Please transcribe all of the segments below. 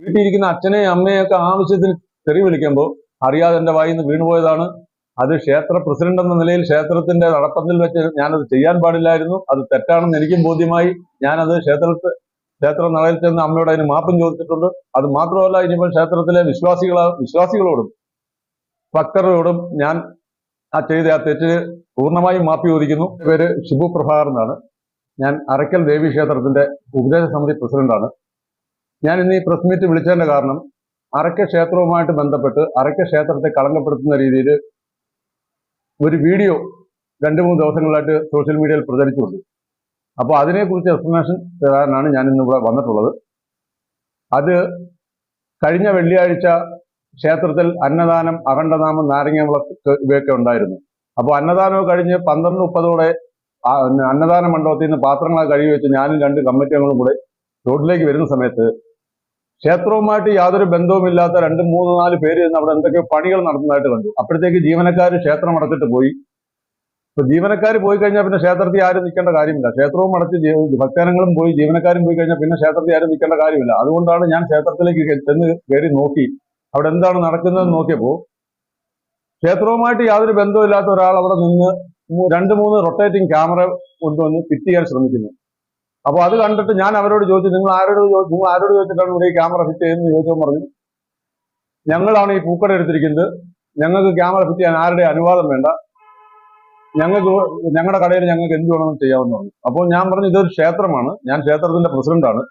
വീട്ടിലിരിക്കുന്ന അച്ഛനെയും അമ്മയെയും ഒക്കെ ആവശ്യത്തിന് തെറി വിളിക്കുമ്പോൾ അറിയാതെ എന്റെ വായിൽ നിന്ന് വീണുപോയതാണ് അത് ക്ഷേത്ര പ്രസിഡന്റ് എന്ന നിലയിൽ ക്ഷേത്രത്തിന്റെ നടപ്പത്തിൽ വെച്ച് ഞാനത് ചെയ്യാൻ പാടില്ലായിരുന്നു. അത് തെറ്റാണെന്ന് എനിക്കും ബോധ്യമായി. ഞാനത് ക്ഷേത്രത്തെ ക്ഷേത്ര നടയിൽ ചെന്ന് അമ്മയോട് അതിന് മാപ്പും ചോദിച്ചിട്ടുണ്ട്. അത് മാത്രമല്ല ഇനിയിപ്പോൾ ക്ഷേത്രത്തിലെ വിശ്വാസികളാ വിശ്വാസികളോടും ഭക്തരോടും ഞാൻ ആ ചെയ്ത ആ തെറ്റിന് പൂർണമായും മാപ്പി ചോദിക്കുന്നു എന്റെ പേര് ശുഭു പ്രഭാകർ എന്നാണ് ഞാൻ അറയ്ക്കൽ ദേവി ക്ഷേത്രത്തിന്റെ ഉപദേശ സമിതി പ്രസിഡന്റാണ്. ഞാൻ ഇന്ന് ഈ പ്രസ് മീറ്റ് വിളിച്ചതിന്റെ കാരണം അറക്ക ക്ഷേത്രവുമായിട്ട് ബന്ധപ്പെട്ട് അറക്ക ക്ഷേത്രത്തെ കളങ്കപ്പെടുത്തുന്ന രീതിയിൽ ഒരു വീഡിയോ രണ്ട് മൂന്ന് ദിവസങ്ങളായിട്ട് സോഷ്യൽ മീഡിയയിൽ പ്രചരിച്ചുകൊണ്ട്. അപ്പോൾ അതിനെക്കുറിച്ച് എക്സ്പ്ലനേഷൻ തരാനാണ് ഞാൻ ഇന്ന് ഇവിടെ വന്നിട്ടുള്ളത്. അത് കഴിഞ്ഞ വെള്ളിയാഴ്ച ക്ഷേത്രത്തിൽ അന്നദാനം അഖണ്ഡനാമം നാരങ്ങ വിളക്ക് ഇവയൊക്കെ ഉണ്ടായിരുന്നു. അപ്പോൾ അന്നദാനം കഴിഞ്ഞ് പന്ത്രണ്ട് മുപ്പതോടെ അന്നദാന മണ്ഡപത്തിൽ നിന്ന് പാത്രങ്ങളെ കഴുകി വെച്ച് ഞാനും രണ്ട് കമ്മിറ്റി അംഗങ്ങളും കൂടെ റോഡിലേക്ക് വരുന്ന സമയത്ത് ക്ഷേത്രവുമായിട്ട് യാതൊരു ബന്ധവുമില്ലാത്ത രണ്ട് മൂന്ന് നാല് പേര് ചെന്ന് അവിടെ എന്തൊക്കെയോ പണികൾ നടത്തുന്നതായിട്ട് കണ്ടു. അപ്പോഴത്തേക്ക് ജീവനക്കാർ ക്ഷേത്രം അടച്ചിട്ട് പോയി. ഇപ്പൊ ജീവനക്കാർ പോയി കഴിഞ്ഞാൽ പിന്നെ ക്ഷേത്രത്തിൽ ആരും നിൽക്കേണ്ട കാര്യമില്ല. ക്ഷേത്രവും അടച്ച് ഭക്തജനങ്ങളും പോയി ജീവനക്കാരും പോയി കഴിഞ്ഞാൽ പിന്നെ ക്ഷേത്രത്തിൽ ആരും നിൽക്കേണ്ട കാര്യമില്ല. അതുകൊണ്ടാണ് ഞാൻ ക്ഷേത്രത്തിലേക്ക് ചെന്ന് കയറി നോക്കി. അവിടെ എന്താണ് നടക്കുന്നത് നോക്കിയപ്പോ ക്ഷേത്രവുമായിട്ട് യാതൊരു ബന്ധവുമില്ലാത്ത ഒരാൾ അവിടെ നിന്ന് രണ്ട് മൂന്ന് റൊട്ടേറ്റിംഗ് ക്യാമറ കൊണ്ടുവന്ന് ഫിറ്റ് ചെയ്യാൻ ശ്രമിക്കുന്നു. അപ്പോൾ അത് കണ്ടിട്ട് ഞാൻ അവരോട് ചോദിച്ചു നിങ്ങൾ ആരോട് നിങ്ങൾ ആരോട് ചോദിച്ചിട്ടാണ് ഇവിടെ ഈ ക്യാമറ ഫിറ്റ് ചെയ്യുന്നത് ചോദിച്ചോ പറഞ്ഞു. ഞങ്ങളാണ് ഈ പൂക്കട എടുത്തിരിക്കുന്നത്. ഞങ്ങൾക്ക് ക്യാമറ ഫിറ്റ് ചെയ്യാൻ ആരുടെ അനുവാദം വേണ്ട. ഞങ്ങൾക്ക് ഞങ്ങളുടെ കടയിൽ ഞങ്ങൾക്ക് എന്ത് വേണമെന്ന് ചെയ്യാമെന്ന് പറഞ്ഞു അപ്പോൾ ഞാൻ പറഞ്ഞു ഇതൊരു ക്ഷേത്രമാണ്. ഞാൻ ക്ഷേത്രത്തിന്റെ പ്രസിഡന്റാണ്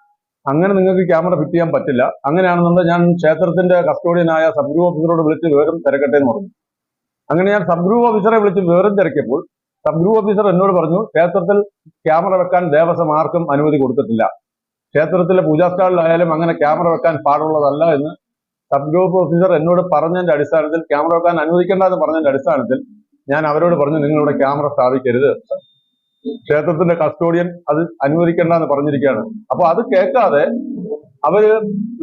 അങ്ങനെ നിങ്ങൾക്ക് ക്യാമറ ഫിറ്റ് ചെയ്യാൻ പറ്റില്ല. അങ്ങനെയാണെന്നുണ്ടെങ്കിൽ ഞാൻ ക്ഷേത്രത്തിന്റെ കസ്റ്റോഡിയനായ സബ് ഓഫീസറോട് വിളിച്ച് വിവരം തിരക്കട്ടെ എന്ന് പറഞ്ഞു. അങ്ങനെ ഞാൻ സബ് ഓഫീസറെ വിളിച്ച് വിവരം തിരക്കിയപ്പോൾ സബ് ഗ്രൂപ്പ് ഓഫീസർ എന്നോട് പറഞ്ഞു ക്ഷേത്രത്തിൽ ക്യാമറ വെക്കാൻ ദേവസ്വം ആർക്കും അനുമതി കൊടുത്തിട്ടില്ല. ക്ഷേത്രത്തിലെ പൂജാ സ്റ്റാളിലായാലും അങ്ങനെ ക്യാമറ വെക്കാൻ പാടുള്ളതല്ല എന്ന് സബ് ഗ്രൂപ്പ് ഓഫീസർ എന്നോട് പറഞ്ഞതിന്റെ അടിസ്ഥാനത്തിൽ ക്യാമറ വെക്കാൻ അനുവദിക്കേണ്ട എന്ന് പറഞ്ഞതിന്റെ അടിസ്ഥാനത്തിൽ ഞാൻ അവരോട് പറഞ്ഞു നിങ്ങളുടെ ക്യാമറ സ്ഥാപിക്കരുത്. ക്ഷേത്രത്തിന്റെ കസ്റ്റോഡിയൻ അത് അനുവദിക്കേണ്ട എന്ന് പറഞ്ഞിരിക്കുകയാണ്. അപ്പൊ അത് കേൾക്കാതെ അവർ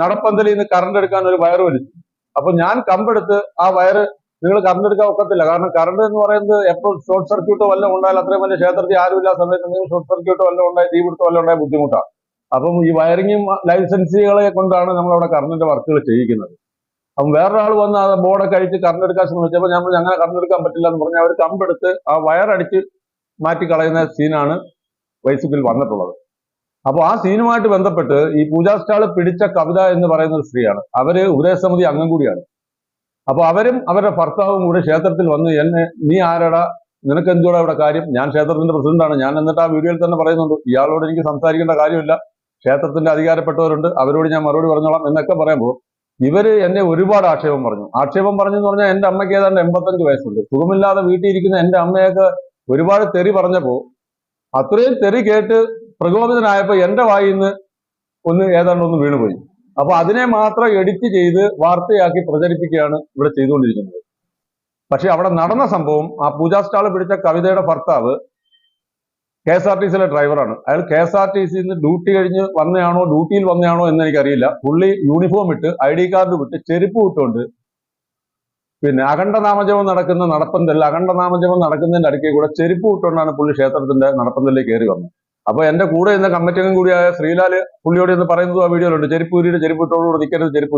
നടപ്പന്തലിൽ നിന്ന് കറണ്ട് എടുക്കാൻ ഒരു വയറ് വലിച്ചു. അപ്പൊ ഞാൻ കമ്പെടുത്ത് ആ വയറ് നിങ്ങൾ കറണ്ട് എടുക്കാൻ ഒക്കത്തില്ല. കാരണം കറണ്ട് എന്ന് പറയുന്നത് എപ്പോൾ ഷോർട്ട് സർക്യൂട്ടോ വല്ലതും ഉണ്ടായാൽ അത്രയും വലിയ ക്ഷേത്രത്തിൽ ആരുമില്ല. സമയത്ത് നിങ്ങൾ ഷോർട്ട് സർക്യൂട്ടോ വല്ലതും ഉണ്ടായി തീ പിടുത്തോ വല്ലതും ഉണ്ടായ ബുദ്ധിമുട്ടാണ്. അപ്പം ഈ വയറിങ്ങും ലൈസൻസികളെ കൊണ്ടാണ് നമ്മൾ അവിടെ കറണ്ടിന്റെ വർക്കുകൾ ചെയ്യിക്കുന്നത്. അപ്പം വേറൊരാൾ വന്ന് ആ ബോർഡൊക്കെ അഴിച്ച് കറണ്ട് എടുക്കാൻ ശ്രമിച്ചപ്പോൾ നമ്മൾ അങ്ങനെ കറണ്ട് എടുക്കാൻ പറ്റില്ല എന്ന് പറഞ്ഞാൽ അവർ കമ്പെടുത്ത് ആ വയറടിച്ച് മാറ്റി കളയുന്ന സീനാണ് വൈസിപ്പിൽ വന്നിട്ടുള്ളത്. അപ്പോൾ ആ സീനുമായിട്ട് ബന്ധപ്പെട്ട് ഈ പൂജാ പിടിച്ച കവിത എന്ന് പറയുന്ന ഒരു സ്ത്രീയാണ്. അവർ ഉപദേശസമിതി അംഗം കൂടിയാണ്. അപ്പൊ അവരും അവരുടെ ഭർത്താവും കൂടെ ക്ഷേത്രത്തിൽ വന്ന് എന്നെ നീ ആരടാ? നിനക്ക് എന്തുകൂടെ ഇവിടെ കാര്യം? ഞാൻ ക്ഷേത്രത്തിന്റെ പ്രസിഡന്റാണ് ഞാൻ എന്നിട്ട് ആ വീഡിയോയിൽ തന്നെ പറയുന്നുണ്ട്. ഇയാളോട് എനിക്ക് സംസാരിക്കേണ്ട കാര്യമില്ല. ക്ഷേത്രത്തിന്റെ അധികാരപ്പെട്ടവരുണ്ട്. അവരോട് ഞാൻ മറുപടി പറഞ്ഞോളാം എന്നൊക്കെ പറയുമ്പോൾ ഇവർ എന്നെ ഒരുപാട് ആക്ഷേപം പറഞ്ഞു. ആക്ഷേപം പറഞ്ഞു എന്ന് പറഞ്ഞാൽ എന്റെ അമ്മയ്ക്ക് ഏതാണ്ട് എൺപത്തഞ്ച് വയസ്സുണ്ട്. സുഖമില്ലാതെ വീട്ടിൽ ഇരിക്കുന്ന എന്റെ അമ്മയൊക്കെ ഒരുപാട് തെറി പറഞ്ഞപ്പോ അത്രയും തെറി കേട്ട് പ്രകോപിതനായപ്പോ എന്റെ വായിന്ന് ഒന്ന് ഏതാണ്ട് ഒന്ന് വീണുപോയി. അപ്പൊ അതിനെ മാത്രം എഡിറ്റ് ചെയ്ത് വാർത്തയാക്കി പ്രചരിപ്പിക്കുകയാണ് ഇവിടെ ചെയ്തുകൊണ്ടിരിക്കുന്നത്. പക്ഷെ അവിടെ നടന്ന സംഭവം ആ പൂജാ സ്റ്റാൾ പിടിച്ച കവിതയുടെ ഭർത്താവ് കെ എസ് ആർ ടി സിയിലെ ഡ്രൈവറാണ്. അയാൾ കെ എസ് ആർ ടി സിയിൽ നിന്ന് ഡ്യൂട്ടി കഴിഞ്ഞ് വന്നയാണോ ഡ്യൂട്ടിയിൽ വന്നയാണോ എന്ന് എനിക്കറിയില്ല പുള്ളി യൂണിഫോം ഇട്ട് ഐ ഡി കാർഡ് വിട്ട് ചെരുപ്പ് ഇട്ടുകൊണ്ട് പിന്നെ അഖണ്ഡനാമജപം നടക്കുന്ന നടപ്പന്തൽ അഖണ്ഡനാമജപം നടക്കുന്നതിന്റെ അടുക്കൽ കൂടെ ചെരുപ്പ് ഇട്ടുകൊണ്ടാണ് പുള്ളി ക്ഷേത്രത്തിന്റെ നടപ്പന്തലിലേക്ക് കയറി വന്നത്. അപ്പൊ എന്റെ കൂടെ ഇന്ന് കമ്മിറ്റി അംഗം കൂടിയായ ശ്രീലാൽ പുള്ളിയോട് എന്ന് പറയുന്നത് ആ വീഡിയോയിലുണ്ട്. ചെരുപ്പ് ഊരിയുടെ ചെരുപ്പ് ഇട്ടോടുകൂടെ നിൽക്കരുത് ചെരുപ്പ്